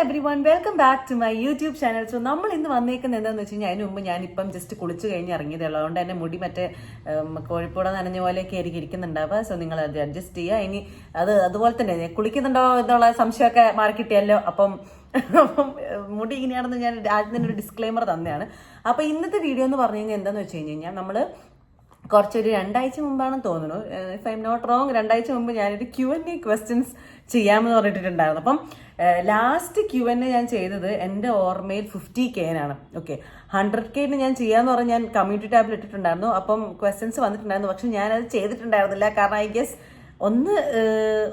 Everyone welcome back to my YouTube channel so നമ്മൾ ഇന്ന് വന്നേക്കുന്നത് എന്താണെന്ന് വെച്ച് കഴിഞ്ഞാൽ അതിന് മുമ്പ് ഞാനിപ്പം ജസ്റ്റ് കുളിച്ച് കഴിഞ്ഞ് ഇറങ്ങിയതേ ഉള്ളൂ. അതുകൊണ്ട് തന്നെ മുടി മറ്റേ ഉം, നനഞ്ഞ പോലെയൊക്കെ ആയിരിക്കും ഇരിക്കുന്നുണ്ടാവുക. സോ നിങ്ങൾ അത് അഡ്ജസ്റ്റ് ചെയ്യുക. ഇനി അത് അതുപോലെ തന്നെ കുളിക്കുന്നുണ്ടോ എന്നുള്ള സംശയമൊക്കെ മാറി കിട്ടിയല്ലോ. അപ്പം മുടി ഇങ്ങനെയാണെന്ന് ഞാൻ ആദ്യം തന്നെ ഒരു ഡിസ്ക്ലെയിമർ തന്നെയാണ്. അപ്പോൾ ഇന്നത്തെ വീഡിയോ എന്ന് പറഞ്ഞു കഴിഞ്ഞാൽ എന്താണെന്ന് വെച്ച് കഴിഞ്ഞ് കഴിഞ്ഞാൽ നമ്മൾ കുറച്ചൊരു രണ്ടാഴ്ച മുമ്പാണെന്ന് തോന്നുന്നു. If I'm not wrong രണ്ടാഴ്ച മുമ്പ് ഞാനൊരു ക്യു എൻ എ ക്വസ്റ്റ്യൻസ് ചെയ്യാമെന്ന് പറഞ്ഞിട്ടുണ്ടായിരുന്നു. അപ്പം ലാസ്റ്റ് ക്യു എൻ ഞാൻ ചെയ്തത് എന്റെ ഓർമ്മയിൽ ഫിഫ്റ്റി കെനാണ് ഓക്കെ ഹൺഡ്രഡ് കെന് ഞാൻ ചെയ്യാന്ന് പറഞ്ഞാൽ ഞാൻ കമ്മ്യൂണിറ്റി ടാബിൽ ഇട്ടിട്ടുണ്ടായിരുന്നു. അപ്പം ക്വസ്റ്റ്യൻസ് വന്നിട്ടുണ്ടായിരുന്നു. പക്ഷെ ഞാൻ അത് ചെയ്തിട്ടുണ്ടായിരുന്നില്ല. കാരണം ഐ ഗെസ് ഒന്ന്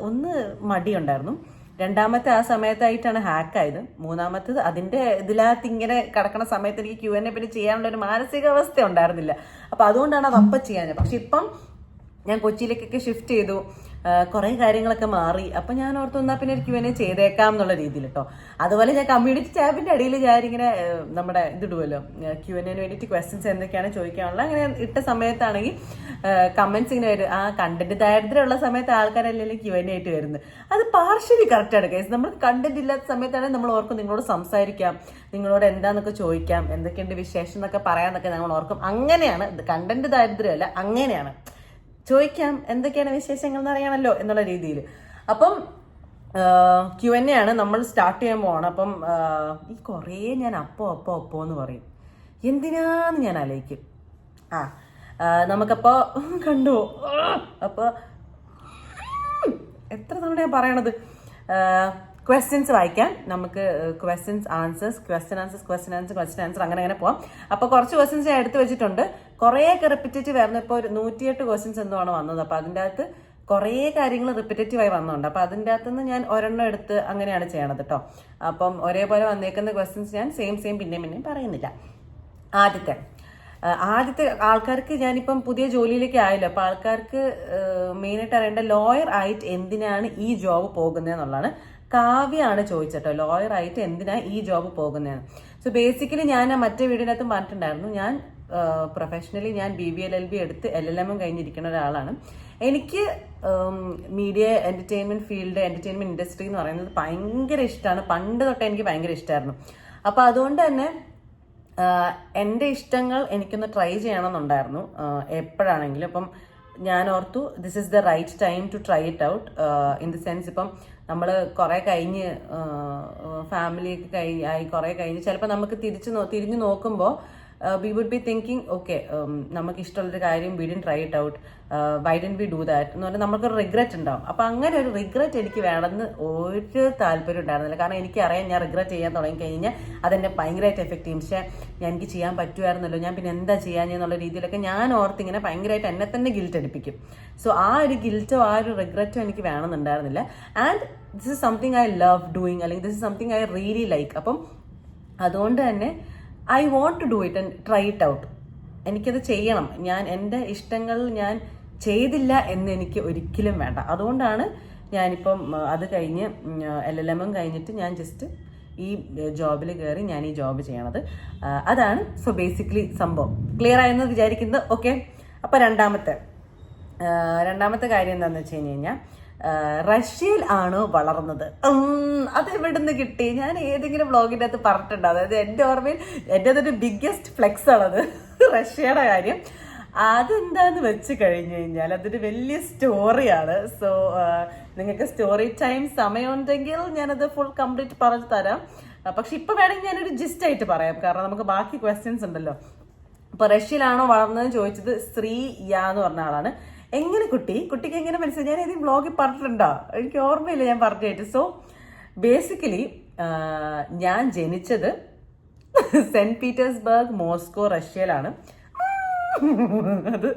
ഒന്ന് മടിയുണ്ടായിരുന്നു. രണ്ടാമത്തെ ആ സമയത്തായിട്ടാണ് ഹാക്ക് ആയത്. മൂന്നാമത്തത് അതിന്റെ ഇതിലകത്ത് ഇങ്ങനെ കിടക്കണ സമയത്ത് എനിക്ക് ക്യു എൻ എ പിന്നെ ചെയ്യാനുള്ള ഒരു മാനസികാവസ്ഥ ഉണ്ടായിരുന്നില്ല. അപ്പോൾ അതുകൊണ്ടാണ് അത് അപ്പം ചെയ്യാൻ പക്ഷെ ഇപ്പം ഞാൻ കൊച്ചിയിലേക്കൊക്കെ ഷിഫ്റ്റ് ചെയ്തു. കുറേ കാര്യങ്ങളൊക്കെ മാറി. അപ്പം ഞാൻ ഓർത്തു എന്നാൽ പിന്നെ എനിക്ക് ഇവനെ ചെയ്തേക്കാം എന്നുള്ള രീതിയിൽ കേട്ടോ അതുപോലെ ഞാൻ കമ്മ്യൂണിറ്റി ടാബിന്റെ അടിയിൽ ഞാൻ ഇങ്ങനെ നമ്മുടെ ഇതിടുമല്ലോ ക്യു എൻ എന് ക്വസ്റ്റ്യൻസ് എന്തൊക്കെയാണ് ചോദിക്കാനുള്ളത്. അങ്ങനെ ഇട്ട സമയത്താണെങ്കിൽ കമന്റ്സ് ഇങ്ങനെ വരും. ആ കണ്ടന്റ് ദാരിദ്ര്യമുള്ള സമയത്ത് ആൾക്കാരല്ലേ ക്യു എൻ ആയിട്ട് വരുന്നത്. അത് പാർഷ്യലി കറക്റ്റാണ് കേസ് നമ്മൾ കണ്ടന്റ് ഇല്ലാത്ത സമയത്താണെങ്കിൽ നമ്മൾ ഓർക്കും നിങ്ങളോട് സംസാരിക്കാം നിങ്ങളോട് എന്താന്നൊക്കെ ചോദിക്കാം എന്തൊക്കെയുണ്ട് വിശേഷം എന്നൊക്കെ പറയാന്നൊക്കെ നമ്മൾ ഓർക്കും. അങ്ങനെയാണ് കണ്ടന്റ് ദാരിദ്ര്യമല്ല അങ്ങനെയാണ്. ചോദിക്കാം എന്തൊക്കെയാണ് വിശേഷങ്ങൾ എന്ന് അറിയണമല്ലോ എന്നുള്ള രീതിയിൽ. അപ്പം ക്യു എൻ ആണ് നമ്മൾ സ്റ്റാർട്ട് ചെയ്യാൻ പോവാണ്. അപ്പം ഈ കുറേ ഞാൻ അപ്പോ അപ്പോ അപ്പോ എന്ന് പറയും. എന്തിനാന്ന് ഞാൻ ആലോചിക്കും. ആ ആ, നമുക്കപ്പോ കണ്ടു. അപ്പോൾ എത്ര തവണയാണ് പറയണത്? ക്വസ്റ്റ്യൻസ് വായിക്കാം. നമുക്ക് questions answers question answers question answer question answer അങ്ങനെ അങ്ങനെ പോവാം. അപ്പോൾ കുറച്ച് ക്വസ്റ്റ്യൻസ് ഞാൻ എടുത്തു വെച്ചിട്ടുണ്ട്. കുറേയൊക്കെ റിപ്പറ്റേറ്റീവ് ആയിരുന്നു. ഇപ്പോൾ ഒരു നൂറ്റിയെട്ട് ക്വസ്റ്റ്യൻസ് എന്തോ ആണ് വന്നത്. അപ്പോൾ അതിന്റെ അകത്ത് കുറേ കാര്യങ്ങൾ റിപ്പീറ്റേറ്റീവ് ആയി വന്നുണ്ട്. അപ്പോൾ അതിന്റെ അകത്തുനിന്ന് ഞാൻ ഒരെണ്ണം എടുത്ത് അങ്ങനെയാണ് ചെയ്യണത് കേട്ടോ അപ്പം ഒരേപോലെ വന്നേക്കുന്ന ക്വസ്റ്റ്യൻസ് ഞാൻ സെയിം സെയിം പിന്നെയും പിന്നെയും പറയുന്നില്ല. ആദ്യത്തെ ആദ്യത്തെ ആൾക്കാർക്ക് ഞാനിപ്പം പുതിയ ജോലിയിലേക്ക് ആയല്ലോ. അപ്പോൾ ആൾക്കാർക്ക് മെയിനായിട്ട് അറിയേണ്ട ലോയർ ആയിട്ട് എന്തിനാണ് ഈ ജോബ് പോകുന്നത് എന്നുള്ളതാണ് കാവ്യാണ് ചോദിച്ചട്ടോ ലോയർ ആയിട്ട് എന്തിനാ ഈ ജോബ് പോകുന്നതെന്ന് സോ ബേസിക്കലി ഞാൻ മറ്റേ വീടിനകത്തും പറഞ്ഞിട്ടുണ്ടായിരുന്നു. ഞാൻ പ്രൊഫഷണലി ഞാൻ B B L L B എടുത്ത് എൽ എൽ എമ്മും കഴിഞ്ഞിരിക്കുന്ന ഒരാളാണ്. എനിക്ക് media entertainment field entertainment industry എന്ന് പറയുന്നത് ഭയങ്കര ഇഷ്ടമാണ് പണ്ട് തൊട്ടേ എനിക്ക് ഭയങ്കര ഇഷ്ടമായിരുന്നു അപ്പൊ അതുകൊണ്ട് തന്നെ എന്റെ ഇഷ്ടങ്ങൾ എനിക്കൊന്ന് ട്രൈ ചെയ്യണമെന്നുണ്ടായിരുന്നു. എപ്പോഴാണെങ്കിലും. അപ്പം ഞാൻ ഓർത്തു this is the right time to try it out in the sense ഇപ്പം നമ്മൾ കുറേ കഴിഞ്ഞ് ഫാമിലിയൊക്കെ കഴിഞ്ഞ് ആയി കുറേ കഴിഞ്ഞ് ചിലപ്പോൾ നമുക്ക് തിരിച്ച് തിരിഞ്ഞു നോക്കുമ്പോൾ we would be thinking okay നമുക്ക് ഇഷ്ടമുള്ളൊരു കാര്യം we didn't try it out why didn't we do that എന്ന് പറഞ്ഞാൽ നമുക്കൊരു റിഗ്രറ്റ് ഉണ്ടാവും. അപ്പം അങ്ങനെ ഒരു റിഗ്രറ്റ് എനിക്ക് വേണമെന്ന് ഒരു താല്പര്യം ഉണ്ടായിരുന്നില്ല. കാരണം എനിക്കറിയാം ഞാൻ റിഗ്രറ്റ് ചെയ്യാൻ തുടങ്ങി കഴിഞ്ഞാൽ അതെന്നെ ഭയങ്കരമായിട്ട് എഫക്റ്റ് ചെയ്യും. പക്ഷേ ഞാൻ എനിക്ക് ചെയ്യാൻ പറ്റുമായിരുന്നല്ലോ. ഞാൻ പിന്നെ എന്താ ചെയ്യാൻ എന്നുള്ള രീതിയിലൊക്കെ ഞാൻ ഓർത്ത് ഇങ്ങനെ ഭയങ്കരമായിട്ട് എന്നെ തന്നെ ഗിൽറ്റ് അടിപ്പിക്കും. സോ ആ ഒരു ഗിൽറ്റോ ആ ഒരു റിഗ്രറ്റോ എനിക്ക് വേണമെന്നുണ്ടായിരുന്നില്ല. And this is something I love doing അല്ലെങ്കിൽ this is something I really like അപ്പം അതുകൊണ്ട് തന്നെ I want to do it and try it out. എനിക്കത് ചെയ്യണം. ഞാൻ എന്റെ ഇഷ്ടങ്ങൾ ഞാൻ ചെയ്തില്ല എന്ന് എനിക്ക് ഒരിക്കലും വേണ്ട. അതുകൊണ്ടാണ് ഞാനിപ്പം അത് കഴിഞ്ഞ് എൽ എൽ എമ്മും കഴിഞ്ഞിട്ട് ഞാൻ ജസ്റ്റ് ഈ ജോബിൽ കയറി ഞാൻ ഈ ജോബ് ചെയ്യണത്. അതാണ് സോ ബേസിക്കലി സംഭവം. ക്ലിയർ ആയെന്ന് വിചാരിക്കുന്നത്? ഓക്കെ അപ്പോൾ രണ്ടാമത്തെ രണ്ടാമത്തെ കാര്യം എന്താണെന്ന് വെച്ച് കഴിഞ്ഞ് കഴിഞ്ഞാൽ റഷ്യയിൽ ആണ് വളർന്നത്? അത് എവിടുന്ന് കിട്ടി? ഞാൻ ഏതെങ്കിലും വ്ളോഗിന്റെ അകത്ത് പറഞ്ഞിട്ടുണ്ട്. അതായത് എന്റെ ഓർമ്മയിൽ എന്റെ അതൊരു ബിഗ്ഗസ്റ്റ് ഫ്ലെക്സ് ആണത് റഷ്യയുടെ കാര്യം. അതെന്താന്ന് വെച്ച് കഴിഞ്ഞു കഴിഞ്ഞാൽ അതൊരു വലിയ സ്റ്റോറിയാണ് സോ നിങ്ങൾക്ക് സ്റ്റോറി ടൈം സമയമുണ്ടെങ്കിൽ ഞാനത് ഫുൾ കംപ്ലീറ്റ് പറഞ്ഞു തരാം. പക്ഷെ ഇപ്പൊ വേണമെങ്കിൽ ഞാനൊരു ജിസ്റ്റ് ആയിട്ട് പറയാം. കാരണം നമുക്ക് ബാക്കി ക്വസ്റ്റ്യൻസ് ഉണ്ടല്ലോ. അപ്പോൾ റഷ്യയിലാണോ വളർന്നതെന്ന് ചോദിച്ചത് സ്ത്രീ യാ എന്ന് പറഞ്ഞ ആളാണ്. എങ്ങനെ കുട്ടി? കുട്ടിക്ക് എങ്ങനെ മനസ്സിലായി? ഞാൻ ഏതെങ്കിലും ബ്ലോഗിൽ പറഞ്ഞിട്ടുണ്ടോ? എനിക്ക് ഓർമ്മയില്ല ഞാൻ പറഞ്ഞായിട്ട് സോ ബേസിക്കലി ഞാൻ ജനിച്ചത് സെന്റ് പീറ്റേഴ്സ്ബർഗ് മോസ്കോ റഷ്യയിലാണ്. അത്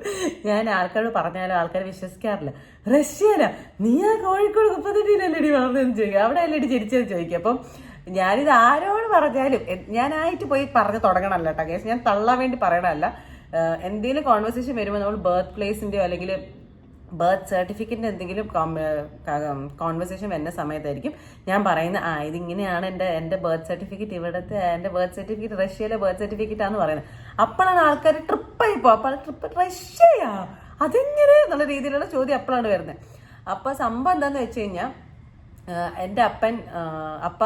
ഞാൻ ആൾക്കാരോട് പറഞ്ഞാലും ആൾക്കാർ വിശ്വസിക്കാറില്ല. റഷ്യയിലാ? നീ ആ കോഴിക്കോട് മുപ്പത്തെട്ടിലല്ലടി വളർന്നതെന്ന് ചോദിക്കുക അവിടെ അല്ലടി ജനിച്ചത് ചോദിക്കുക അപ്പം ഞാനിത് ആരോട് പറഞ്ഞാലും ഞാനായിട്ട് പോയി പറഞ്ഞു തുടങ്ങണമല്ല കേട്ടോ. കേസ് ഞാൻ തള്ളാൻ വേണ്ടി പറയണമല്ല എന്തെങ്കിലും കോൺവെർസേഷൻ വരുമ്പോൾ നമ്മൾ ബർത്ത് പ്ലേസിന്റെയോ അല്ലെങ്കിൽ ബർത്ത് സർട്ടിഫിക്കറ്റിന്റെ എന്തെങ്കിലും കോൺവെർസേഷൻ വരുന്ന സമയത്തായിരിക്കും ഞാൻ പറയുന്നത് ആ ഇതിങ്ങനെയാണ് എന്റെ എന്റെ ബർത്ത് സർട്ടിഫിക്കറ്റ് ഇവിടുത്തെ എന്റെ ബർത്ത് സർട്ടിഫിക്കറ്റ് റഷ്യയിലെ ബർത്ത് സർട്ടിഫിക്കറ്റ് ആണെന്ന് പറയുന്നത്. അപ്പോഴാണ് ആൾക്കാർ ട്രിപ്പായി പോകും അപ്പോൾ ട്രിപ്പ് റഷ്യയാ. അതെങ്ങനെ? എന്നുള്ള രീതിയിലുള്ള ചോദ്യം അപ്പോഴാണ് വരുന്നത്. അപ്പോൾ സംഭവം എന്താണെന്ന് വെച്ച് കഴിഞ്ഞാൽ എന്റെ അപ്പൻ അപ്പ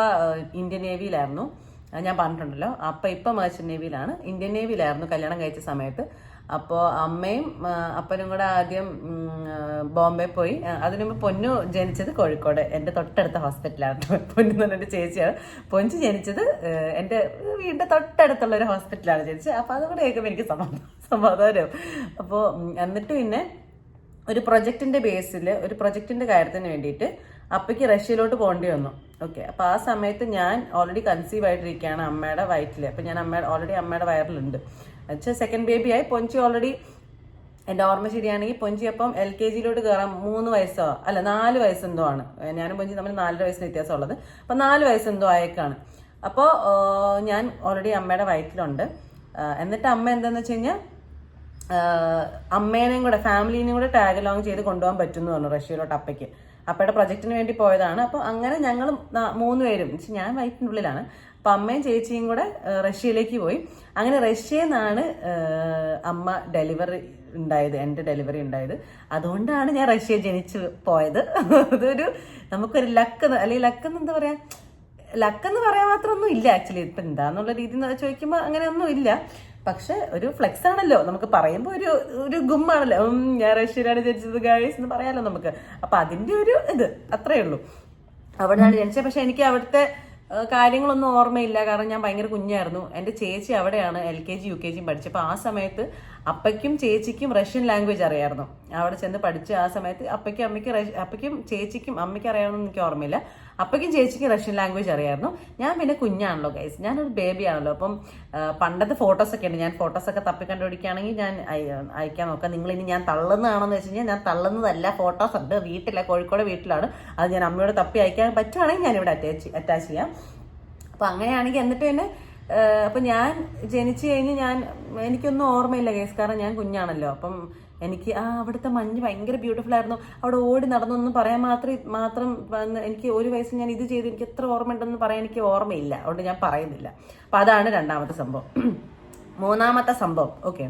ഇന്ത്യൻ നേവിയിലായിരുന്നു ഞാൻ പറഞ്ഞിട്ടുണ്ടല്ലോ. അപ്പ ഇപ്പം മേർച്ചന്റ് നേവിയിലാണ് ഇന്ത്യൻ നേവിയിലായിരുന്നു കല്യാണം കഴിച്ച സമയത്ത്. അപ്പോൾ അമ്മയും അപ്പനും കൂടെ ആദ്യം ബോംബെ പോയി. അതിനു മുമ്പ് പൊന്നു ജനിച്ചത് കോഴിക്കോട്. എന്റെ തൊട്ടടുത്ത ഹോസ്പിറ്റലാണ്. പൊന്നു എന്ന് പറഞ്ഞ ചേച്ചിയാണ്. പൊഞ്ചു ജനിച്ചത് എന്റെ വീടിന്റെ തൊട്ടടുത്തുള്ള ഒരു ഹോസ്പിറ്റലാണ് ജനിച്ചത്. അപ്പോൾ അതുകൂടെ കേൾക്കുമ്പോൾ എനിക്ക് സമാധാനം സമാധാനം അപ്പോൾ എന്നിട്ട് പിന്നെ ഒരു പ്രൊജക്ടിന്റെ ബേസിൽ ഒരു പ്രൊജക്ടിന്റെ കാര്യത്തിന് വേണ്ടിയിട്ട് അപ്പയ്ക്ക് റഷ്യയിലോട്ട് പോകേണ്ടി വന്നു. ഓക്കെ അപ്പോൾ ആ സമയത്ത് ഞാൻ ഓൾറെഡി കൺസീവ് ആയിട്ടിരിക്കുകയാണ് അമ്മയുടെ വയറ്റിൽ അപ്പോൾ ഞാൻ അമ്മയുടെ ഓൾറെഡി അമ്മയുടെ വയറിലുണ്ട്. എന്നുവെച്ചാൽ സെക്കൻഡ് ബേബി ആയി. പൊഞ്ചി ഓൾറെഡി എന്റെ ഓർമ്മ ശരിയാണെങ്കിൽ പൊഞ്ചി അപ്പം എൽ കെ ജിയിലോട്ട് കയറാൻ മൂന്ന് വയസ്സോ അല്ല നാല് വയസ്സെന്തോ ആണ്. ഞാനും പൊഞ്ചി തമ്മിൽ നാലര വയസ്സിന് വ്യത്യാസമുള്ളത് അപ്പം നാല് വയസ്സെന്തോ ആയേക്കാണ്. അപ്പോൾ ഞാൻ ഓൾറെഡി അമ്മയുടെ വയറ്റിലുണ്ട്. എന്നിട്ട് അമ്മ എന്താന്ന് വെച്ച് കഴിഞ്ഞാൽ അമ്മേനെയും കൂടെ ഫാമിലിനെയും കൂടെ ടാഗ് അലോങ് ചെയ്ത് കൊണ്ടുപോകാൻ പറ്റുമെന്ന് പറഞ്ഞു റഷ്യയിലോട്ട് അപ്പയ്ക്ക്. അപ്പയുടെ പ്രൊജക്ടിന് വേണ്ടി പോയതാണ്. അപ്പോൾ അങ്ങനെ ഞങ്ങളും മൂന്ന് പേരും ഞാൻ വൈറ്റിന്റെ ഉള്ളിലാണ്. അപ്പം അമ്മയും ചേച്ചിയും കൂടെ റഷ്യയിലേക്ക് പോയി. അങ്ങനെ റഷ്യയിൽ നിന്നാണ് അമ്മ ഡെലിവറി ഉണ്ടായത് എന്റെ ഡെലിവറി ഉണ്ടായത്. അതുകൊണ്ടാണ് ഞാൻ റഷ്യയിൽ ജനിച്ചു പോയത്. അതൊരു നമുക്കൊരു ലക്ക് അല്ലെങ്കിൽ ലക്ക് എന്ന് എന്താ പറയാ? ലക്ക് എന്ന് പറയാൻ മാത്രമൊന്നും ഇല്ല ആക്ച്വലി. ഇപ്പം എന്താന്നുള്ള രീതി ചോദിക്കുമ്പോൾ അങ്ങനെ ഒന്നും ഇല്ല. പക്ഷെ ഒരു ഫ്ലെക്സ് ആണല്ലോ നമുക്ക് പറയുമ്പോൾ ഒരു ഒരു ഗുമ്മാണല്ലോ. റഷ്യയിലാണ് ജനിച്ചത് ഗായ്സ് എന്ന് പറയാലോ നമുക്ക്. അപ്പൊ അതിന്റെ ഒരു ഇത് അത്രേ ഉള്ളൂ. അവിടെയാണ് ജനിച്ചത്. പക്ഷെ എനിക്ക് അവിടുത്തെ കാര്യങ്ങളൊന്നും ഓർമ്മയില്ല. കാരണം ഞാൻ ഭയങ്കര കുഞ്ഞായിരുന്നു. എന്റെ ചേച്ചി അവിടെയാണ് L K G U K ജിയും പഠിച്ചത്. പഠിച്ചപ്പോൾ ആ സമയത്ത് അപ്പയ്ക്കും ചേച്ചിക്കും റഷ്യൻ ലാംഗ്വേജ് അറിയായിരുന്നു. അവിടെ ചെന്ന് പഠിച്ച് ആ സമയത്ത് അപ്പയ്ക്കും അമ്മയ്ക്ക് അപ്പയ്ക്കും ചേച്ചിക്കും അമ്മയ്ക്കും അറിയാമെന്ന് എനിക്ക് ഓർമ്മയില്ല. അപ്പയ്ക്കും ചേച്ചിക്ക് റഷ്യൻ ലാംഗ്വേജ് അറിയായിരുന്നു. ഞാൻ പിന്നെ കുഞ്ഞാണല്ലോ ഗൈസ് ഞാനൊരു ബേബി ആണല്ലോ അപ്പം പണ്ടത്തെ ഫോട്ടോസൊക്കെ ഉണ്ട്. ഞാൻ ഫോട്ടോസൊക്കെ തപ്പി കണ്ടുപിടിക്കുകയാണെങ്കിൽ ഞാൻ അയ- അയക്കാൻ നോക്കാം. നിങ്ങൾ ഇനി ഞാൻ തള്ളുന്നതാണെന്ന് വെച്ച് കഴിഞ്ഞാൽ ഞാൻ തള്ളുന്നതല്ല. ഫോട്ടോസ് ഉണ്ട്. വീട്ടിലെ കോഴിക്കോട് വീട്ടിലാണ്. അത് ഞാൻ അമ്മയോട് തപ്പി അയക്കാൻ പറ്റുകയാണെങ്കിൽ ഞാൻ ഇവിടെ അറ്റാച്ച് അറ്റാച്ച് ചെയ്യാം. അപ്പൊ അങ്ങനെയാണെങ്കിൽ എന്നിട്ട് അപ്പം അപ്പൊ ഞാൻ ജനിച്ചു കഴിഞ്ഞ് ഞാൻ എനിക്കൊന്നും ഓർമ്മയില്ല കേസ് കാരണം ഞാൻ കുഞ്ഞാണല്ലോ. അപ്പം എനിക്ക് ആ അവിടുത്തെ മഞ്ഞ് ഭയങ്കര ബ്യൂട്ടിഫുൾ ആയിരുന്നു. അവിടെ ഓടി നടന്നൊന്നും പറയാൻ മാത്രം മാത്രം എനിക്ക് ഒരു വയസ്സ് ഞാൻ ഇത് ചെയ്ത് എനിക്ക് എത്ര ഓർമ്മയുണ്ടെന്ന് പറയാൻ എനിക്ക് ഓർമ്മയില്ല. അതുകൊണ്ട് ഞാൻ പറയുന്നില്ല. അപ്പൊ അതാണ് രണ്ടാമത്തെ സംഭവം. മൂന്നാമത്തെ സംഭവം. ഓക്കെ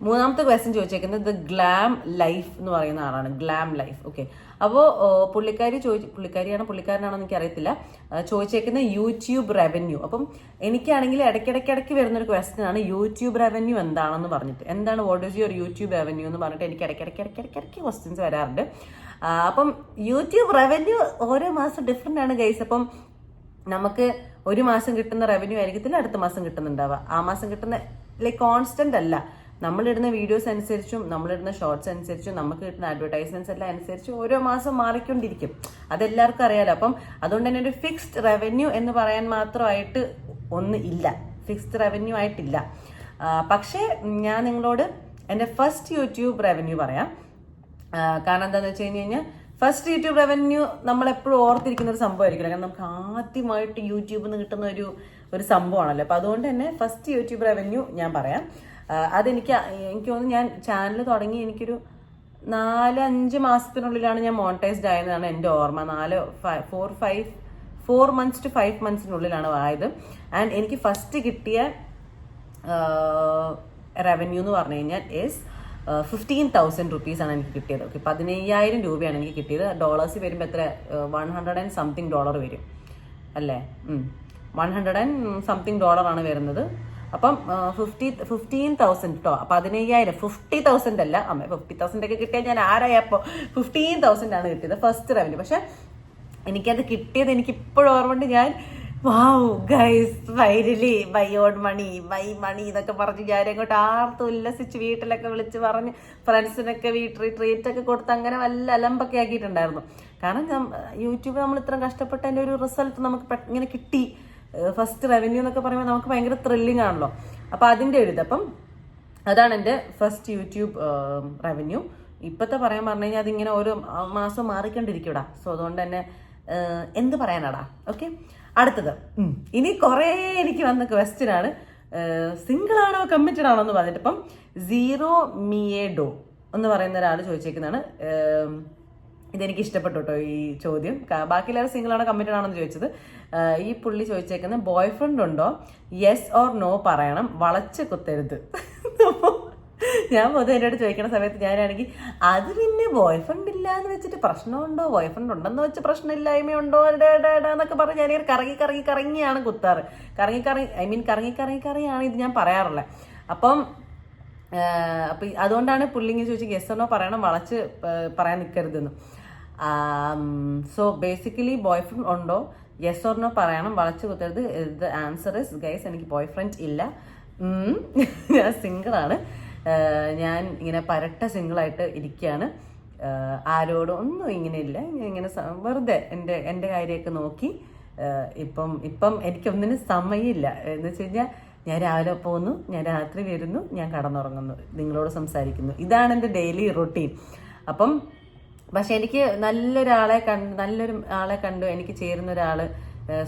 മൂന്നാമത്തെ ക്വസ്റ്റ്യൻ ചോദിച്ചേക്കുന്നത് ദ ഗ്ലാം ലൈഫ് എന്ന് പറയുന്ന ആളാണ്. ഗ്ലാം ലൈഫ് ഓക്കെ അപ്പോൾ പുള്ളിക്കാരി ചോദിച്ചു പുള്ളിക്കാരിയാണോ പുള്ളിക്കാരനാണോ എന്ന് അറിയത്തില്ല ആ, ചോദിച്ചേക്കുന്ന യൂട്യൂബ് റവന്യൂ അപ്പം എനിക്കാണെങ്കിൽ ഇടയ്ക്കിടയ്ക്കിടയ്ക്ക് വരുന്നൊരു ക്വസ്റ്റ്യൻ ആണ് യൂട്യൂബ് റവന്യൂ എന്താണെന്ന് പറഞ്ഞിട്ട്. എന്താണ് what is your YouTube revenue എന്ന് പറഞ്ഞിട്ട് എനിക്ക് ഇടയ്ക്കിടയ്ക്ക് ഇടയ്ക്കിടയ്ക്ക് ക്വസ്റ്റ്യൻസ് വരാറുണ്ട് അപ്പം യൂട്യൂബ് റവന്യൂ ഓരോ മാസം ഡിഫറെന്റ് ആണ് ഗൈസ് അപ്പം നമുക്ക് ഒരു മാസം കിട്ടുന്ന റവന്യൂ ആയിരിക്കത്തില്ല അടുത്ത മാസം കിട്ടുന്നുണ്ടാവുക. ആ മാസം കിട്ടുന്ന ലൈക്ക് കോൺസ്റ്റന്റ് അല്ല. നമ്മളിടുന്ന വീഡിയോസ് അനുസരിച്ചും നമ്മളിടുന്ന ഷോർട്സ് അനുസരിച്ചും നമുക്ക് കിട്ടുന്ന അഡ്വർടൈസ്മെന്റ്സ് എല്ലാം അനുസരിച്ച് ഓരോ മാസം മാറിക്കൊണ്ടിരിക്കും. അതെല്ലാവർക്കും അറിയാലോ. അപ്പം അതുകൊണ്ട് തന്നെ ഒരു ഫിക്സ്ഡ് റവന്യൂ എന്ന് പറയാൻ മാത്രമായിട്ട് ഒന്ന് ഇല്ല. ഫിക്സ്ഡ് റവന്യൂ ആയിട്ടില്ല. പക്ഷേ ഞാൻ നിങ്ങളോട് എന്റെ ഫസ്റ്റ് യൂട്യൂബ് റവന്യൂ പറയാം. കാരണം എന്താണെന്ന് വെച്ച് കഴിഞ്ഞ് കഴിഞ്ഞാൽ ഫസ്റ്റ് യൂട്യൂബ് റവന്യൂ നമ്മൾ എപ്പോഴും ഓർത്തിരിക്കുന്ന ഒരു സംഭവമായിരിക്കില്ല കാരണം നമുക്ക് ആദ്യമായിട്ട് യൂട്യൂബിൽ നിന്ന് കിട്ടുന്ന ഒരു ഒരു സംഭവമാണല്ലോ. അപ്പോൾ അതുകൊണ്ട് തന്നെ ഫസ്റ്റ് യൂട്യൂബ് റവന്യൂ ഞാൻ പറയാം. അതെനിക്ക് എനിക്ക് തോന്നുന്നു ഞാൻ ചാനൽ തുടങ്ങി എനിക്കൊരു നാല് അഞ്ച് മാസത്തിനുള്ളിലാണ് ഞാൻ മോണിറ്റൈസ്ഡ് ആയതെന്നാണ് എന്റെ ഓർമ്മ. നാല് four five four months to five മന്ത്സിനുള്ളിലാണ് ആയത്. ആൻഡ് എനിക്ക് ഫസ്റ്റ് കിട്ടിയ റവന്യൂ എന്ന് പറഞ്ഞു കഴിഞ്ഞാൽ ഇസ് ഫിഫ്റ്റീൻ തൗസൻഡ് റുപ്പീസ് ആണ് എനിക്ക് കിട്ടിയത്. ഓക്കെ പതിനയ്യായിരം രൂപയാണ് എനിക്ക് കിട്ടിയത്. ഡോളേഴ്സ് വരുമ്പോൾ എത്ര? One hundred and something dollar വരും. അല്ലേ? വൺ ഹൺഡ്രഡ് ആൻഡ് സംതിങ് ആണ് വരുന്നത്. അപ്പം ഫിഫ്റ്റി ഫിഫ്റ്റീൻ തൗസൻഡ് കേട്ടോ പതിനയ്യായിരം. ഫിഫ്റ്റി തൗസൻഡ് അല്ല. അമ്മ ഫിഫ്റ്റി തൗസൻഡ് ഒക്കെ കിട്ടിയാൽ ഞാൻ ആരായപ്പോൾ ഫിഫ്റ്റീൻ തൗസൻഡ് ആണ് കിട്ടിയത് ഫസ്റ്റ് റവന്യൂ പക്ഷെ എനിക്കത് കിട്ടിയത് എനിക്ക് ഇപ്പോഴും ഓർമ്മയുണ്ട്. ഞാൻ wow guys finally by own money by money എന്നൊക്കെ പറഞ്ഞ് ഞാൻ അങ്ങോട്ട് ആർത്ത് ഉല്ലസിച്ച് വീട്ടിലൊക്കെ വിളിച്ച് പറഞ്ഞ് ഫ്രണ്ട്സിനൊക്കെ വീട്ടിൽ ട്രീറ്റ് ഒക്കെ കൊടുത്ത് അങ്ങനെ വല്ല അലമ്പൊക്കെ ആക്കിയിട്ടുണ്ടായിരുന്നു. കാരണം ഞാൻ യൂട്യൂബ് നമ്മൾ ഇത്രയും കഷ്ടപ്പെട്ടതിന്റെ ഒരു റിസൾട്ട് നമുക്ക് ഇങ്ങനെ കിട്ടി. ഫസ്റ്റ് റവന്യൂ എന്നൊക്കെ പറയുമ്പോൾ നമുക്ക് ഭയങ്കര ത്രില്ലിംഗ് ആണല്ലോ. അപ്പോൾ അതിന്റെ ഒരു അപ്പം അതാണ് എന്റെ ഫസ്റ്റ് യൂട്യൂബ് റവന്യൂ ഇപ്പോഴത്തെ പറയാൻ പറഞ്ഞു കഴിഞ്ഞാൽ അതിങ്ങനെ ഓരോ മാസം മാറിക്കൊണ്ടിരിക്കൂടാ സോ അതുകൊണ്ട് തന്നെ എന്ത് പറയാനാടാ? ഓക്കെ അടുത്തത്. ഇനി കുറേ എനിക്ക് വന്ന ക്വസ്റ്റ്യൻ ആണ്. സിംഗിൾ ആണോ കമ്മിറ്റഡ് ആണോ എന്ന് പറഞ്ഞിട്ട് ഇപ്പം സീറോ മിയേഡോ എന്ന് പറയുന്ന ഒരാൾ ചോദിച്ചേക്കുന്നതാണ്. ഇതെനിക്ക് ഇഷ്ടപ്പെട്ടു കേട്ടോ ഈ ചോദ്യം. ബാക്കി എല്ലാവരും ആണോ കമ്മിറ്റഡ് ആണോ ചോദിച്ചത്. ഈ പുള്ളി ചോദിച്ചേക്കുന്നത് ബോയ് ഫ്രണ്ട് ഉണ്ടോ? യെസ് ഓർ നോ പറയണം. വളച്ച് കുത്തരുത്. ഞാൻ പൊതുവെ എന്നോട് ചോദിക്കുന്ന സമയത്ത് ഞാനാണെങ്കിൽ അത് പിന്നെ ബോയ് ഫ്രണ്ട് ഇല്ല എന്ന് വെച്ചിട്ട് പ്രശ്നമുണ്ടോ? ബോയ് ഫ്രണ്ട് ഉണ്ടെന്ന് വെച്ച് പ്രശ്നമില്ലായ്മയുണ്ടോ? എന്നൊക്കെ പറഞ്ഞ് ഞാനിങ്ങനെ കറങ്ങി കറങ്ങി കറങ്ങിയാണ് കുത്താറ്. കറങ്ങി കറങ്ങി ഐ മീൻ കറങ്ങി കറങ്ങി കറങ്ങിയാണ് ഇത് ഞാൻ പറയാറുള്ളത് അപ്പം അപ്പം അതുകൊണ്ടാണ് പുള്ളിങ്ങി ചോദിച്ചത് യെസ് എന്നോ പറയണം. വളച്ച് പറയാൻ നിൽക്കരുതെന്ന് സോ ബേസിക്കലി ബോയ് ഫ്രണ്ട് ഉണ്ടോ? യെസ് ഓർ നോ പറയണം. വളച്ചു കുത്തരുത്. ദ ആൻസർ ഇസ് ഗൈസ് എനിക്ക് ബോയ് ഫ്രണ്ട് ഇല്ല ഞാൻ സിംഗിളാണ് ഞാൻ ഇങ്ങനെ പരട്ട സിംഗിളായിട്ട് ഇരിക്കുകയാണ് ആരോടും ഒന്നും ഇങ്ങനെ ഇല്ല. ഞാൻ ഇങ്ങനെ വെറുതെ എന്റെ എന്റെ കാര്യമൊക്കെ നോക്കി. ഇപ്പം ഇപ്പം എനിക്കൊന്നിനും സമയമില്ല. എന്ന് വെച്ച് കഴിഞ്ഞാൽ ഞാൻ രാവിലെ പോകുന്നു ഞാൻ രാത്രി വരുന്നു. ഞാൻ കടന്നുറങ്ങുന്നു. നിങ്ങളോട് സംസാരിക്കുന്നു. ഇതാണ് എന്റെ ഡെയിലി റൊട്ടീൻ അപ്പം പക്ഷെ എനിക്ക് നല്ലൊരാളെ കണ്ട് നല്ലൊരു ആളെ കണ്ടു എനിക്ക് ചേരുന്ന ഒരാൾ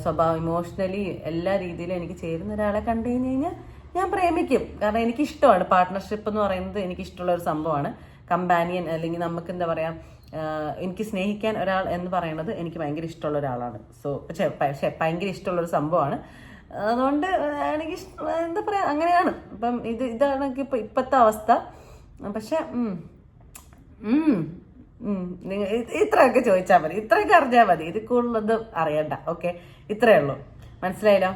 സ്വഭാവം ഇമോഷണലി എല്ലാ രീതിയിലും എനിക്ക് ചേരുന്ന ഒരാളെ കണ്ടു കഴിഞ്ഞ് കഴിഞ്ഞാൽ ഞാൻ പ്രേമിക്കും. കാരണം എനിക്ക് ഇഷ്ടമാണ് പാർട്ട്ണർഷിപ്പ് എന്ന് പറയുന്നത് എനിക്ക് ഇഷ്ടമുള്ള ഒരു സംഭവമാണ്. കമ്പാനിയൻ അല്ലെങ്കിൽ നമുക്ക് എന്താ പറയാ എനിക്ക് സ്നേഹിക്കാൻ ഒരാൾ എന്ന് പറയുന്നത് എനിക്ക് ഭയങ്കര ഇഷ്ടമുള്ള ഒരാളാണ്. സോ പക്ഷേ ഭയങ്കര ഇഷ്ടമുള്ള ഒരു സംഭവമാണ്. അതുകൊണ്ട് എനിക്ക് എന്താ പറയാ അങ്ങനെയാണ്. ഇപ്പം ഇത് ഇതാണ് ഇപ്പൊ ഇപ്പോഴത്തെ അവസ്ഥ. പക്ഷെ ഉം, ഉം, ഇത്രയൊക്കെ ചോദിച്ചാൽ മതി. ഇത്രയൊക്കെ അറിഞ്ഞാൽ മതി. ഇത് കൂടുതലൊന്നും അറിയണ്ട. ഓക്കെ ഇത്രയേ ഉള്ളൂ. മനസ്സിലായല്ലോ?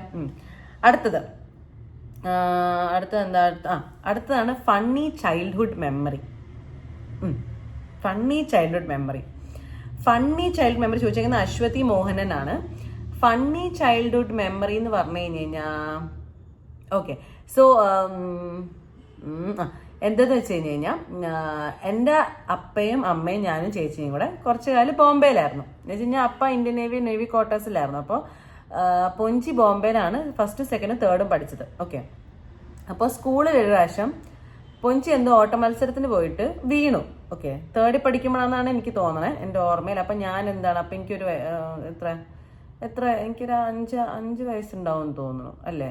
അടുത്തത്. അടുത്തത് എന്താ? ആ അടുത്തതാണ് funny childhood memory funny childhood memory funny child memory ചോദിച്ചേക്കുന്നത് Aswathy മോഹനനാണ്. ഫണ്ണി ചൈൽഡ്ഹുഡ് മെമ്മറി എന്ന് പറഞ്ഞു കഴിഞ്ഞ് കഴിഞ്ഞാൽ ഓക്കെ സോ എന്തെന്ന് വെച്ച് കഴിഞ്ഞ് കഴിഞ്ഞാൽ എന്റെ അപ്പയും അമ്മയും ഞാനും ചേച്ചിയും കൂടെ കുറച്ച് കാലം ബോംബെയിലായിരുന്നു. എന്ന് വെച്ച് കഴിഞ്ഞാൽ അപ്പ ഇന്ത്യൻ നേവി നേവി ക്വാർട്ടേഴ്സിലായിരുന്നു. അപ്പോൾ പൊഞ്ചി ബോംബെയിലാണ് ഫസ്റ്റ് സെക്കൻഡും തേർഡും പഠിച്ചത്. ഓക്കെ. അപ്പോൾ സ്കൂളിൽ ഒരു പ്രാവശ്യം പൊഞ്ചി എന്തോ ഓട്ട മത്സരത്തിന് പോയിട്ട് വീണു. ഓക്കെ. തേർഡിൽ പഠിക്കുമ്പോഴാണെന്നാണ് എനിക്ക് തോന്നണേ എന്റെ ഓർമ്മയിൽ. അപ്പം ഞാൻ എന്താണ് അപ്പം എനിക്കൊരു എത്ര? എത്ര? എനിക്കൊരു അഞ്ച് അഞ്ച് വയസ്സുണ്ടാവും തോന്നുന്നു അല്ലേ?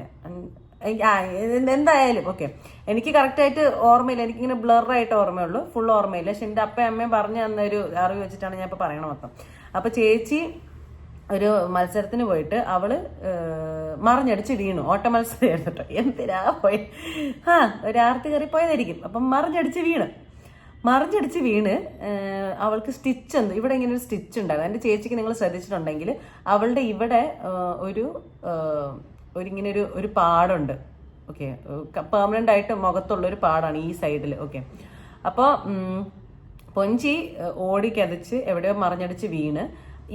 ആ, എന്ത് എന്തായാലും ഓക്കെ. എനിക്ക് കറക്റ്റായിട്ട് ഓർമ്മയില്ല. എനിക്കിങ്ങനെ ബ്ലറായിട്ട് ഓർമ്മയുള്ളൂ. ഫുൾ ഓർമ്മയില്ല. പക്ഷെ എന്റെ അപ്പയും അമ്മയും പറഞ്ഞു തന്ന അറിവ് വെച്ചിട്ടാണ് ഞാൻ ഇപ്പോൾ പറയണ മൊത്തം. അപ്പോൾ ചേച്ചി ഒരു മത്സരത്തിന് പോയിട്ട് അവൾ മറിഞ്ഞടിച്ച് വീണു. ഓട്ട മത്സരം കേട്ടോ. എന്തിനാ പോയി? ആ ഒരു ആർത്തി കയറി പോയതായിരിക്കും. അപ്പം മറിഞ്ഞടിച്ച് വീണ്. മറിഞ്ഞടിച്ച് വീണ് അവൾക്ക് സ്റ്റിച്ച് എന്ത് ഇവിടെ ഇങ്ങനെ ഒരു സ്റ്റിച്ച് ഉണ്ടാകും എന്റെ ചേച്ചിക്ക് നിങ്ങൾ ശ്രദ്ധിച്ചിട്ടുണ്ടെങ്കിൽ അവളുടെ ഇവിടെ ഒരു ഏഹ്, ഒരു ഒരു പാടുണ്ട് ഓക്കെ പെർമനന്റ് ആയിട്ട് മുഖത്തുള്ള ഒരു പാടാണ് ഈ സൈഡിൽ ഓക്കെ അപ്പോൾ പൊഞ്ചി ഓടിക്കതച്ച് ഓടി കിതച്ച് എവിടെയോ മറിഞ്ഞടിച്ച് വീണ്.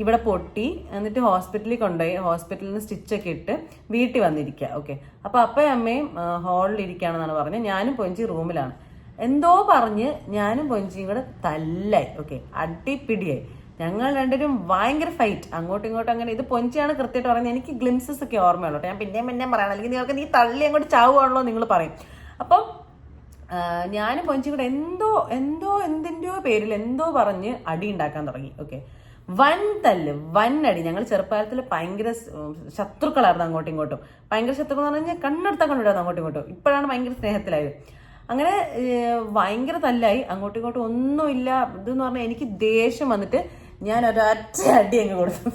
ഇവിടെ പൊട്ടി എന്നിട്ട് ഹോസ്പിറ്റലിൽ കൊണ്ടുപോയി ഹോസ്പിറ്റലിൽ നിന്ന് സ്റ്റിച്ചൊക്കെ ഇട്ട് വീട്ടിൽ വന്നിരിക്കുക ഓക്കെ അപ്പോൾ അപ്പയും അമ്മയും ഹാളിൽ ഇരിക്കുകയാണെന്നാണ് പറഞ്ഞത്. ഞാനും പൊഞ്ചി റൂമിലാണ് എന്തോ പറഞ്ഞ് ഞാനും പൊഞ്ചിയും കൂടെ തല്ലായി. ഓക്കെ അടിപ്പിടിയായി ഞങ്ങൾ രണ്ടുപേരും ഭയങ്കര ഫൈറ്റ് അങ്ങോട്ടും ഇങ്ങോട്ടും അങ്ങനെ ഇത് പൊഞ്ചിയാണ് കൃത്യമായിട്ട് പറയുന്നത്. എനിക്ക് ഗ്ലിംസസ് ഒക്കെ ഓർമ്മയുള്ളൂ ഞാൻ പിന്നെയും പിന്നെയും പറയണം. അല്ലെങ്കിൽ നിങ്ങൾക്ക് നീ തള്ളി അങ്ങോട്ട് ചാവുകയാണല്ലോ നിങ്ങൾ പറയും. അപ്പം ഞാനും പൊഞ്ചി കൂടെ എന്തോ എന്തോ എന്തിന്റെയോ പേരിൽ എന്തോ പറഞ്ഞ് അടി ഉണ്ടാക്കാൻ തുടങ്ങി. ഓക്കെ വൻ തല്ല് വൻ അടി. ഞങ്ങൾ ചെറുപ്പകാലത്തിൽ ഭയങ്കര ശത്രുക്കളായിരുന്നു അങ്ങോട്ടും ഇങ്ങോട്ടും. ഭയങ്കര ശത്രുക്കൾ എന്ന് പറഞ്ഞാൽ കണ്ണെടുത്ത കണ്ടിടായിരുന്നു അങ്ങോട്ടും ഇങ്ങോട്ടും. ഇപ്പോഴാണ് ഭയങ്കര സ്നേഹത്തിലായത്. അങ്ങനെ ഭയങ്കര തല്ലായി. അങ്ങോട്ടും ഇങ്ങോട്ടും ഒന്നുമില്ല. ഇതെന്ന് പറഞ്ഞാൽ എനിക്ക് ദേഷ്യം വന്നിട്ട് ഞാൻ ഒരൊറ്റ അടി അങ്ങ് കൊടുത്തു.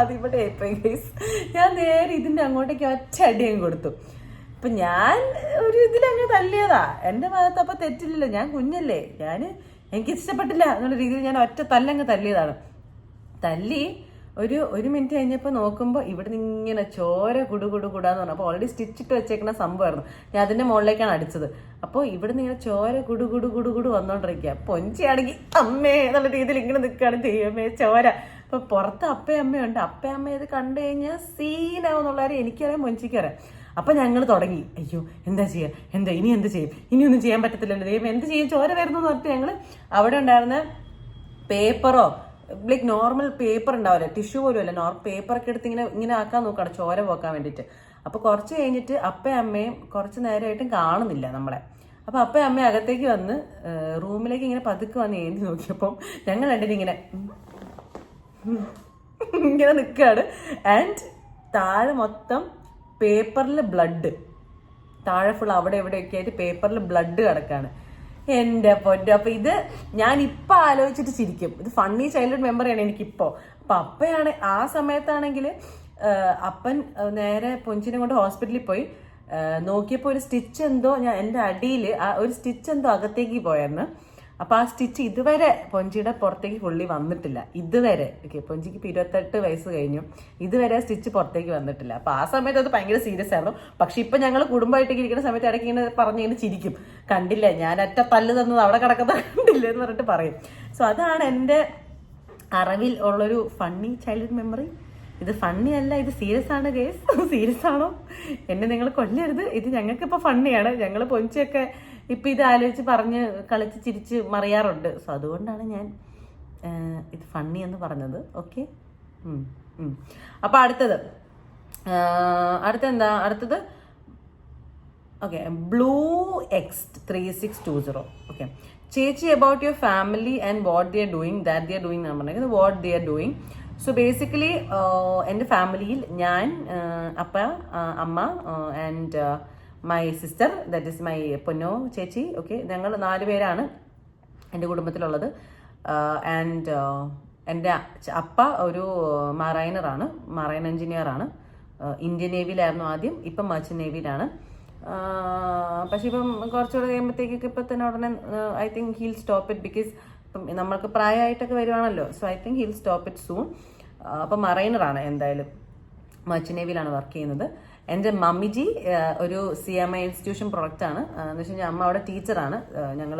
അതിവിടെ ഏറ്റവും ഗൈസ് ഞാൻ നേരെ ഇതിന്റെ അങ്ങോട്ടേക്ക് ഒറ്റ അടി അങ്ങ് കൊടുത്തു. അപ്പം ഞാൻ ഒരു ഇതിലങ്ങ് തല്ലിയതാ. എന്റെ ഭാഗത്ത് അപ്പം തെറ്റില്ലല്ലോ. ഞാൻ കുഞ്ഞല്ലേ. ഞാൻ എനിക്ക് ഇഷ്ടപ്പെട്ടില്ല എന്നുള്ള രീതിയിൽ ഞാൻ ഒറ്റ തല്ലങ്ങ് തല്ലിയതാണ്. തല്ലി ഒരു ഒരു മിനിറ്റ് കഴിഞ്ഞപ്പോൾ നോക്കുമ്പോൾ ഇവിടെ നിന്ന് ഇങ്ങനെ ചോര കുടു കുടു കുടാന്ന് പറഞ്ഞു. അപ്പോൾ ഓൾറെഡി സ്റ്റിച്ചിട്ട് വെച്ചേക്കുന്ന സംഭവമായിരുന്നു. ഞാൻ അതിന്റെ മുകളിലേക്കാണ് അടിച്ചത്. അപ്പോൾ ഇവിടെ നിന്ന് ഇങ്ങനെ ചോര കുടു കുടു കുടു കുടു വന്നുകൊണ്ടിരിക്കുക പൊഞ്ചിയാണെങ്കിൽ അമ്മേ എന്നുള്ള രീതിയിൽ ഇങ്ങനെ നിൽക്കുകയാണ് ദൈവമേ ചോര. അപ്പോൾ പുറത്ത് അപ്പയും അമ്മയുണ്ട് അപ്പയും അമ്മ ഇത് കണ്ടു കഴിഞ്ഞാൽ സീനാവും എന്നുള്ള കാര്യം എനിക്കറിയാം പൊഞ്ചിക്കറിയാം അപ്പം ഞങ്ങൾ തുടങ്ങി. അയ്യോ എന്താ ചെയ്യുക എന്താ? ഇനി എന്ത് ചെയ്യും? ഇനിയൊന്നും ചെയ്യാൻ പറ്റത്തില്ലല്ലോ. ദൈവം എന്ത് ചെയ്യും? ചോര വരുന്നു എന്ന് പറഞ്ഞിട്ട് ഞങ്ങൾ അവിടെ ഉണ്ടായിരുന്ന പേപ്പറോ ലൈക്ക് നോർമൽ പേപ്പർ ഉണ്ടാവില്ല? ടിഷ്യൂ പോലും അല്ല നോർമൽ പേപ്പറൊക്കെ എടുത്ത് ഇങ്ങനെ ഇങ്ങനെ ആക്കാൻ നോക്കുകയാണ് ചോര പോക്കാൻ വേണ്ടിയിട്ട്. അപ്പോൾ കുറച്ച് കഴിഞ്ഞിട്ട് അപ്പയും അമ്മയും കുറച്ച് നേരമായിട്ടും കാണുന്നില്ല നമ്മളെ. അപ്പോൾ അപ്പയും അമ്മയും അകത്തേക്ക് വന്ന് റൂമിലേക്ക് ഇങ്ങനെ പതുക്കെ വന്ന് ഏന്തി നോക്കിയപ്പം ഞങ്ങൾ രണ്ടിനും ഇങ്ങനെ ഇങ്ങനെ നിൽക്കുകയാണ് ആൻഡ് താഴെ മൊത്തം പേപ്പറിൽ ബ്ലഡ് താഴെ ഫുൾ അവിടെ എവിടെയൊക്കെ ആയിട്ട് പേപ്പറിൽ ബ്ലഡ് കിടക്കാണ്. എന്റെ പൊന്നു അപ്പൊ ഇത് ഞാൻ ഇപ്പൊ ആലോചിച്ചിട്ട് ചിരിക്കും. ഇത് ഫണ്ണി ചൈൽഡ്ഹുഡ് മെമ്മറിയാണ് എനിക്കിപ്പോ. അപ്പൊ അപ്പയാണ് ആ സമയത്താണെങ്കിൽ അപ്പൻ നേരെ പൊഞ്ചിനെ കൊണ്ട് ഹോസ്പിറ്റലിൽ പോയി. നോക്കിയപ്പോൾ ഒരു സ്റ്റിച്ച് എന്തോ ഞാൻ എന്റെ അടിയിൽ ഒരു സ്റ്റിച്ച് എന്തോ അകത്തേക്ക് പോയെന്ന് അപ്പൊ ആ സ്റ്റിച്ച് ഇതുവരെ പൊഞ്ചിയുടെ പുറത്തേക്ക് പുള്ളി വന്നിട്ടില്ല. ഇതുവരെ ഓക്കെ പൊഞ്ചിക്ക് ഇപ്പൊ ഇരുപത്തെട്ട് വയസ്സ് കഴിഞ്ഞു. ഇതുവരെ സ്റ്റിച്ച് പുറത്തേക്ക് വന്നിട്ടില്ല. അപ്പൊ ആ സമയത്ത് അത് ഭയങ്കര സീരിയസ് ആയിരുന്നു. പക്ഷെ ഇപ്പൊ ഞങ്ങൾ കുടുംബമായിട്ട് ഇരിക്കുന്ന സമയത്ത് ഇടയ്ക്ക് ഇങ്ങനെ പറഞ്ഞു ഇങ്ങനെ ചിരിക്കും. കണ്ടില്ല? ഞാൻ അറ്റ തല്ല് തന്നത് അവിടെ കിടക്കുന്ന കണ്ടില്ല എന്ന് പറഞ്ഞിട്ട് പറയും. സോ അതാണ് എന്റെ അറിവിൽ ഉള്ളൊരു ഫണ്ണി ചൈൽഡ്ഹുഡ് മെമ്മറി ഇത് ഫണ്ണി അല്ല ഇത് സീരിയസ് ആണ് കേസ് സീരിയസ് ആണോ? എന്നെ നിങ്ങൾ കൊല്ലരുത്. ഇത് ഞങ്ങൾക്കിപ്പോൾ ഫണ്ണിയാണ് ഞങ്ങൾ പൊഞ്ചൊക്കെ ഇപ്പം ഇത് ആലോചിച്ച് പറഞ്ഞ് കളിച്ച് ചിരിച്ച് മറിയാറുണ്ട്. സോ അതുകൊണ്ടാണ് ഞാൻ ഇത് ഫണ്ണി എന്ന് പറഞ്ഞത്. ഓക്കെ അപ്പം അടുത്തത് അടുത്തെന്താ അടുത്തത് okay blue X three six two zero okay ചേച്ചി about your family and what they're doing that they're doing എന്നാണ് പറഞ്ഞത്. What they're doing so basically എന്റെ ഫാമിലിയിൽ ഞാൻ അപ്പ അമ്മ and my sister that is my പൊന്നോ ചേച്ചി ഓക്കെ ഞങ്ങൾ നാല് പേരാണ് എന്റെ കുടുംബത്തിലുള്ളത്. ആൻഡ് എന്റെ അച്ഛ- അപ്പ ഒരു മറൈനറാണ് മറൈൻ എഞ്ചിനീയറാണ് ഇന്ത്യൻ നേവിയിലായിരുന്നു ആദ്യം ഇപ്പം മച്ച് നേവിയിലാണ് പക്ഷെ ഇപ്പം കുറച്ചുകൂടെ കഴിയുമ്പോഴത്തേക്കൊക്കെ ഇപ്പം തന്നെ ഉടനെ I think he'll stop it because ഇപ്പം നമ്മൾക്ക് പ്രായമായിട്ടൊക്കെ വരുവാണല്ലോ. So I think he'll stop it soon അപ്പം മറൈനറാണ് എന്തായാലും. മച്ച് നേവിയിലാണ് വർക്ക് ചെയ്യുന്നത്. എന്റെ മമ്മിജി ഒരു സി എം ഐ ഇൻസ്റ്റിറ്റ്യൂഷൻ പ്രൊഡക്റ്റാണ് എന്ന് വെച്ച് കഴിഞ്ഞാൽ അമ്മ അവിടെ ടീച്ചറാണ് ഞങ്ങൾ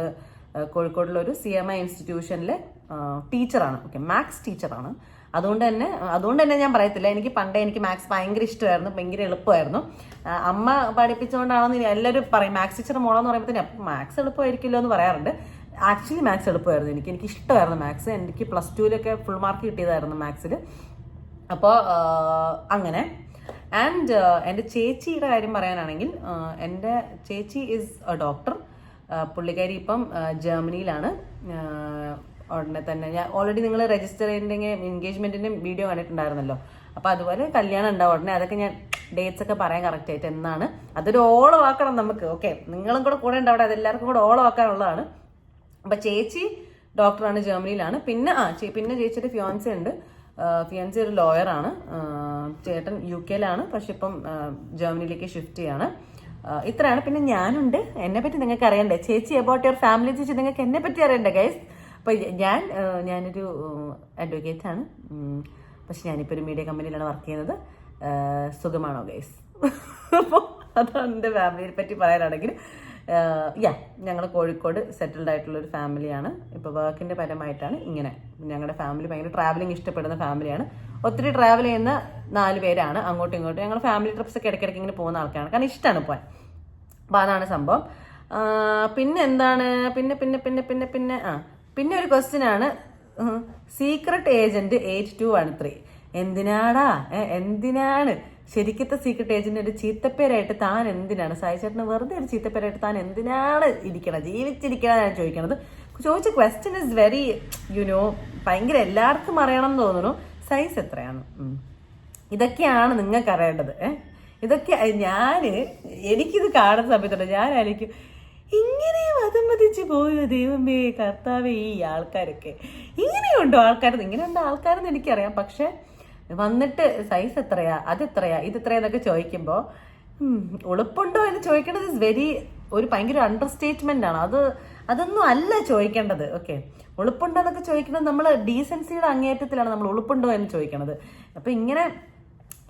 കോഴിക്കോടുള്ള ഒരു സി എം ഐ ഇൻസ്റ്റിറ്റ്യൂഷനിലെ ടീച്ചറാണ് ഓക്കെ മാത്സ് ടീച്ചറാണ് അതുകൊണ്ട് തന്നെ അതുകൊണ്ട് തന്നെ ഞാൻ പറയത്തില്ല. എനിക്ക് പണ്ടേ എനിക്ക് മാത്സ് ഭയങ്കര ഇഷ്ടമായിരുന്നു ഭയങ്കര എളുപ്പമായിരുന്നു. അമ്മ പഠിപ്പിച്ചുകൊണ്ടാണെന്ന് എല്ലാവരും പറയും മാത്സ് ടീച്ചർ മോളെന്ന് പറയുമ്പോൾ തന്നെ മാത്സ് എളുപ്പമായിരിക്കില്ലോ എന്ന് പറയാറുണ്ട്. ആക്ച്വലി മാത്സ് എളുപ്പമായിരുന്നു എനിക്ക്. എനിക്ക് ഇഷ്ടമായിരുന്നു മാത്സ് എനിക്ക് പ്ലസ് ടുവിലൊക്കെ ഫുൾ മാർക്ക് കിട്ടിയതായിരുന്നു മാത്സിൽ അപ്പോൾ അങ്ങനെ. ആൻഡ് എന്റെ ചേച്ചിയുടെ കാര്യം പറയാനാണെങ്കിൽ ആഹ് എന്റെ ചേച്ചി ഇസ് എ ഡോക്ടർ പുള്ളിക്കാരി ഇപ്പം ആഹ് ജർമ്മനിയിലാണ്. ഉടനെ തന്നെ ഞാൻ ഓൾറെഡി നിങ്ങൾ രജിസ്റ്റർ ചെയ്തിട്ടുണ്ടെങ്കിൽ എൻഗേജ്മെന്റിന്റെ വീഡിയോ കണ്ടിട്ടുണ്ടായിരുന്നല്ലോ. അപ്പോൾ അതുപോലെ കല്യാണം ഉണ്ടാവും. ഉടനെ അതൊക്കെ ഞാൻ ഡേറ്റ്സ് ഒക്കെ പറയാൻ കറക്റ്റ് ആയിട്ട് എന്നാണ്. അതൊരു ഓളമാക്കണം നമുക്ക്. ഓക്കെ നിങ്ങളും കൂടെ കൂടെ ഉണ്ടാവിടെ അതെല്ലാവർക്കും കൂടെ ഓളമാക്കാനുള്ളതാണ്. അപ്പം ചേച്ചി ഡോക്ടറാണ് ജർമ്മനിയിലാണ്. പിന്നെ ആ പിന്നെ ചേച്ചിയുടെ ഫിയോൻസി ഉണ്ട്. ഫിയോൻസി ഒരു ലോയറാണ് ചേട്ടൻ യു കെയിലാണ് പക്ഷെ ഇപ്പം ജർമ്മനിയിലേക്ക് ഷിഫ്റ്റ് ചെയ്യാണ്. ഇത്രയാണ്. പിന്നെ ഞാനുണ്ട്. എന്നെ പറ്റി നിങ്ങൾക്ക് അറിയണ്ടേ? ചേച്ചി അബൌട്ട് യുവർ ഫാമിലി ചേച്ചി നിങ്ങൾക്ക് എന്നെ പറ്റി അറിയണ്ടേ ഗൈസ് അപ്പൊ ഞാൻ ഞാനൊരു അഡ്വക്കേറ്റ് ആണ്. പക്ഷെ ഞാനിപ്പോൾ ഒരു മീഡിയ കമ്പനിയിലാണ് വർക്ക് ചെയ്യുന്നത്. സുഖമാണോ ഗൈസ് അപ്പോൾ അതാണ് എന്റെ ഫാമിലിയെ പറ്റി പറയാനാണെങ്കിൽ. യാ ഞങ്ങൾ കോഴിക്കോട് സെറ്റിൽഡ് ആയിട്ടുള്ള ഒരു ഫാമിലിയാണ് ഇപ്പോൾ വർക്കിന്റെ പരമായിട്ടാണ് ഇങ്ങനെ. ഞങ്ങളുടെ ഫാമിലി ഭയങ്കര ട്രാവലിംഗ് ഇഷ്ടപ്പെടുന്ന ഫാമിലിയാണ് ഒത്തിരി ട്രാവൽ ചെയ്യുന്ന നാല് പേരാണ്. അങ്ങോട്ടും ഇങ്ങോട്ടും. ഞങ്ങൾ ഫാമിലി ട്രിപ്സ് ഒക്കെ ഇടയ്ക്കിടയ്ക്ക് ഇങ്ങനെ പോകുന്ന ആൾക്കാരാണ്. കാരണം ഇഷ്ടമാണ് പോകാൻ അപ്പോൾ അതാണ് സംഭവം. പിന്നെ എന്താണ്? പിന്നെ പിന്നെ പിന്നെ പിന്നെ പിന്നെ ആ പിന്നെ ഒരു ക്വസ്റ്റ്യൻ ആണ്. Secret agent eight two one three എന്തിനാടാ? എന്തിനാണ്? ശരിക്കത്തെ സീക്രട്ട് ഏജന്റ് ഒരു ചീത്തപ്പേരായിട്ട് താൻ എന്തിനാണ്? സായിച്ചേട്ടന് വെറുതെ ഒരു ചീത്തപ്പേരായിട്ട് താൻ എന്തിനാണ് ഇരിക്കണം ജീവിച്ചിരിക്കണം ഞാൻ ചോദിക്കണത്. ചോദിച്ച ക്വസ്റ്റ്യൻ ഇസ് വെരി യുനോ ഭയങ്കര എല്ലാവർക്കും അറിയണം എന്ന് തോന്നുന്നു. സൈസ് എത്രയാണ്? ഇതൊക്കെയാണ് നിങ്ങൾക്ക് അറിയേണ്ടത്. ഏഹ് ഇതൊക്കെ ഞാൻ എനിക്കിത് കാണുന്ന സമയത്തുണ്ട്. ഞാൻ ആലോചിക്കും ഇങ്ങനെ മതമതിച്ച് പോയോ ദൈവമേ കർത്താവേ ഈ ആൾക്കാരൊക്കെ? ഇങ്ങനെയുണ്ടോ ആൾക്കാർ ഇങ്ങനെയുണ്ടോ ആൾക്കാരെന്ന് എനിക്കറിയാം. പക്ഷെ വന്നിട്ട് സൈസ് എത്രയാ? അത് എത്രയാ? ഇത് എത്രയാന്നൊക്കെ ചോദിക്കുമ്പോൾ ഉളുപ്പുണ്ടോ? എന്ന് ചോദിക്കേണ്ടത് ഇസ് വെരി ഒരു ഭയങ്കര അണ്ടർ സ്റ്റേറ്റ്മെന്റ് ആണ്. അത് അതൊന്നും അല്ല ചോദിക്കേണ്ടത്. ഓക്കെ ഉളുപ്പുണ്ടോ എന്നൊക്കെ ചോദിക്കുന്നത് നമ്മൾ ഡീസൻസിയുടെ അങ്ങേറ്റത്തിലാണ് നമ്മൾ ഉളുപ്പുണ്ടോ എന്ന് ചോദിക്കണത്. അപ്പൊ ഇങ്ങനെ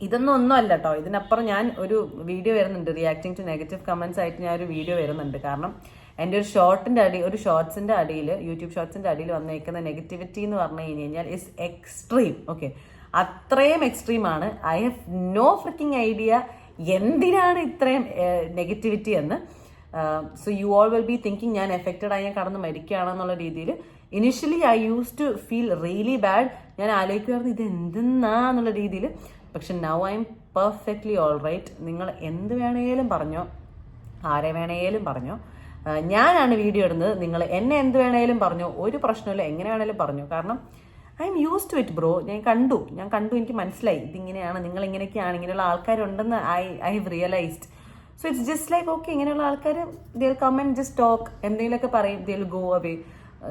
ഇതൊന്നും ഒന്നും അല്ല കേട്ടോ ഇതിനപ്പുറം ഞാൻ ഒരു വീഡിയോ വരുന്നുണ്ട്. റിയാക്ടിങ് ടു നെഗറ്റീവ് കമന്റ്സ് ആയിട്ട് ഞാൻ ഒരു വീഡിയോ വരുന്നുണ്ട്. കാരണം എന്റെ ഒരു ഷോർട്ടിന്റെ അടി ഒരു ഷോർട്സിന്റെ അടിയിൽ യൂട്യൂബ് ഷോർട്സിന്റെ അടിയിൽ വന്നേക്കുന്ന നെഗറ്റിവിറ്റി എന്ന് പറഞ്ഞു കഴിഞ്ഞ് കഴിഞ്ഞാൽ ഇസ് എക്സ്ട്രീം ഓക്കെ അത്രയും എക്സ്ട്രീമാണ് I have no freaking idea എന്തിനാണ് ഇത്രയും നെഗറ്റിവിറ്റി എന്ന്. So you all will be thinking ഞാൻ എഫക്റ്റഡ് ആയി ഞാൻ കടന്ന് മരിക്കുകയാണെന്നുള്ള രീതിയിൽ. Initially I use to feel really bad ഞാൻ ആലോചിക്കുമായിരുന്നു ഇത് എന്തെന്നാന്നുള്ള രീതിയിൽ. പക്ഷെ now I'm perfectly all right നിങ്ങൾ എന്ത് വേണേലും പറഞ്ഞോ ആരെ വേണേലും പറഞ്ഞോ. ഞാനാണ് വീഡിയോ ഇടുന്നത്. നിങ്ങൾ എന്നെ എന്ത് വേണേലും പറഞ്ഞോ ഒരു പ്രശ്നമില്ല എങ്ങനെ വേണേലും പറഞ്ഞോ. കാരണം I'm used to it bro ഞാൻ കണ്ടു. ഞാൻ കണ്ടു. എനിക്ക് മനസ്സിലായി. ഇതിങ്ങനെയാണ്. നിങ്ങൾ ഇങ്ങനെയൊക്കെയാണ് ഇങ്ങനെയുള്ള ആൾക്കാരുണ്ടെന്ന് I I have realized so it's just like okay ഇങ്ങനെയുള്ള ആൾക്കാർ they'll come and just talk എന്തെങ്കിലുമൊക്കെ പറയും. ദിൽ ഗോ അവേ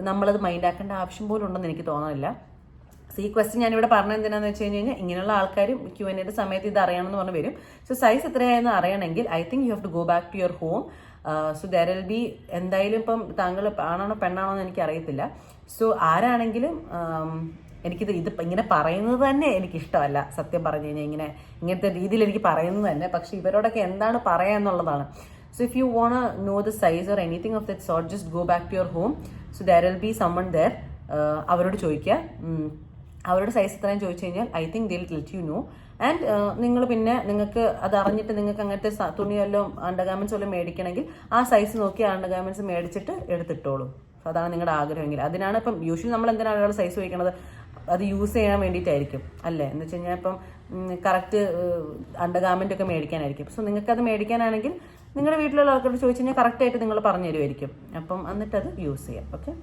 നമ്മളത് മൈൻഡ് ആക്കേണ്ട ആവശ്യം പോലും ഉണ്ടെന്ന് എനിക്ക് തോന്നുന്നില്ല സോ ഈ ക്വസ്റ്റ്യൻ ഞാനിവിടെ പറഞ്ഞത് എന്തിനാന്ന് വെച്ച് കഴിഞ്ഞ് കഴിഞ്ഞാൽ ഇങ്ങനെയുള്ള ആൾക്കാരും ക്യു എൻ എയുടെ സമയത്ത് ഇത് അറിയണമെന്ന് പറഞ്ഞ് വരും. സോ സൈസ് എത്രയായെന്ന് അറിയണമെങ്കിൽ I think you have to go back to your home so there will be എന്തായാലും ഇപ്പം താങ്കൾ ആണാണോ പെണ്ണാണോ എന്ന് എനിക്ക് അറിയത്തില്ല സോ ആരാണെങ്കിലും എനിക്കിത് ഇത് ഇങ്ങനെ പറയുന്നത് തന്നെ എനിക്ക് ഇഷ്ടമല്ല സത്യം പറഞ്ഞു കഴിഞ്ഞാൽ ഇങ്ങനെ ഇങ്ങനത്തെ രീതിയിൽ എനിക്ക് പറയുന്നത് തന്നെ. പക്ഷെ ഇവരോടൊക്കെ എന്താണ് പറയുക എന്നുള്ളതാണ്. So if you want know the size or anything of that sort just go back to your home so there will be someone there അവരോട് ചോദിക്കുക അവരുടെ സൈസ് എത്രയും ചോദിച്ചു കഴിഞ്ഞാൽ I think they'll let you know and നിങ്ങൾ പിന്നെ നിങ്ങൾക്ക് അത് അറിഞ്ഞിട്ട് നിങ്ങൾക്ക് അങ്ങനത്തെ തുണിയെല്ലാം തുണി വല്ലതും എല്ലാം മേടിക്കണമെങ്കിൽ ആ സൈസ് നോക്കി അണ്ടർ അണ്ടർഗാർമെന്റ്സ് മേടിച്ചിട്ട് എടുത്തിട്ടോളൂ. So അതാണ് നിങ്ങളുടെ ആഗ്രഹമെങ്കിൽ. അതിനാണ് ഇപ്പം യൂഷ്വലി നമ്മൾ എന്തിനാണ് ഒരാൾ സൈസ് ചോദിക്കണത്? അത് യൂസ് ചെയ്യാൻ വേണ്ടിയിട്ടായിരിക്കും അല്ലേ? എന്ന് വെച്ച് കഴിഞ്ഞാൽ ഇപ്പം കറക്റ്റ് അണ്ടർഗാർമെന്റ് ഒക്കെ മേടിക്കാനായിരിക്കും. സോ നിങ്ങൾക്കത് മേടിക്കാനാണെങ്കിൽ നിങ്ങളുടെ വീട്ടിലുള്ള ആൾക്കാരോട് ചോദിച്ചു കഴിഞ്ഞാൽ കറക്റ്റായിട്ട് നിങ്ങൾ പറഞ്ഞു തരുമായിരിക്കും. അപ്പം എന്നിട്ട് അത് യൂസ് ചെയ്യാം ഓക്കെ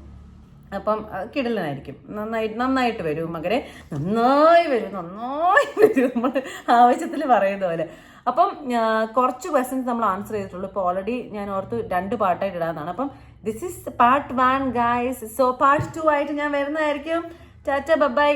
അപ്പം കിടലനായിരിക്കും. നന്നായി നന്നായിട്ട് വരും മകരെ. നന്നായി വരും നന്നായി വരും നമ്മൾ ആവശ്യത്തിൽ പറയുന്ന പോലെ. അപ്പം കുറച്ച് ക്വസ്റ്റ്യൻസ് നമ്മൾ ആൻസർ ചെയ്തിട്ടുള്ളൂ. ഇപ്പോൾ ഓൾറെഡി ഞാൻ ഓർത്ത് രണ്ട് പാർട്ടായിട്ട് ഇടാന്നാണ് അപ്പം this is part one guys so part two ആയിട്ട് ഞാൻ വരുന്നതായിരിക്കും. ടാറ്റ ബൈ